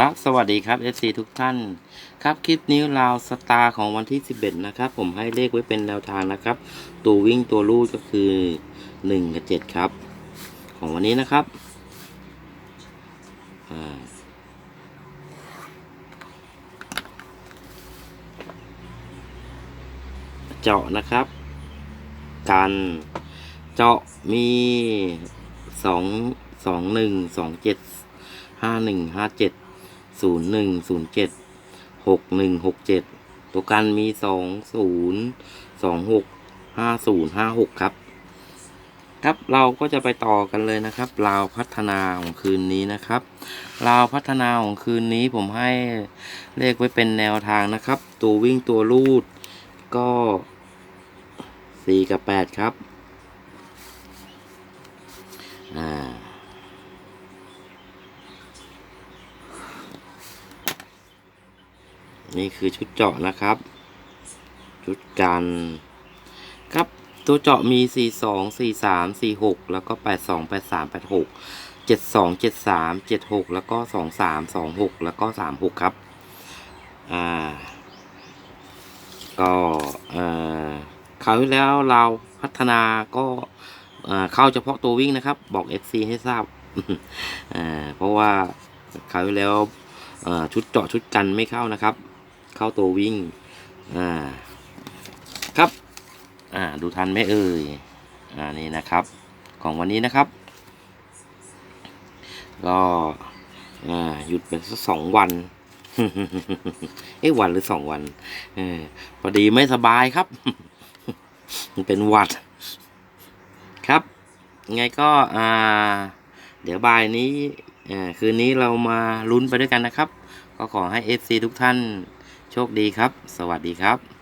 ครับ สวัสดีครับ FC ทุกท่าน ครับคลิปนี้ราวสตาร์ของวันที่ 11 นะครับ ผมให้เลขไว้เป็นแนวทางนะครับ ตัววิ่งตัวลู่ก็คือ 1 กับ 7 ครับ ของวันนี้นะครับเจาะนะครับ กันเจาะมี2 2 1 2 7 5 1 5 7 ศูนย์หนึ่งศูนย์เจ็ดหกหนึ่งหกเจ็ดตัวกันมีสองศูนย์สองหกห้าศูนย์ห้าหกครับ ครับเราก็จะไปต่อกันเลยนะครับลาวพัฒนาของคืนนี้นะครับลาวพัฒนาของคืนนี้ผมให้เลขไว้เป็นแนวทางนะครับ ตัววิ่งตัวลูดก็สี่กับแปดครับ อ่า นี่คือชุดเจาะนะครับ ชุดกันครับตัวเจาะมี 4 2 4 3 4 6 แล้วก็ 8 2 8 3 8 6 7 2 7 3 7 6 แล้วก็ 2 3 2 6 แล้วก็ 3 6 ครับ อ่า ก็เอ่อคราวที่แล้วเราพัฒนาก็เออเข้าเฉพาะตัววิ่งนะครับ บอก FC ให้ทราบอ่าเพราะว่าคราวที่แล้วเออชุดเจาะชุดกันไม่เข้านะครับ เข้าตัววิ่งอ่าครับอ่าดูทันไหมเอ่ยอ่านี่นะครับของวันนี้นะครับก็อ่าหยุดไปสักสองวันเอ้วันหรือสองวันเออพอดีไม่สบายครับ มันเป็นหวัดครับ ไงก็อ่า เดี๋ยวบ่ายนี้อ่าคืนนี้เรามาลุ้นไปด้วยกันนะครับ ก็ขอให้ FC ทุกท่าน โชคดีครับ สวัสดีครับ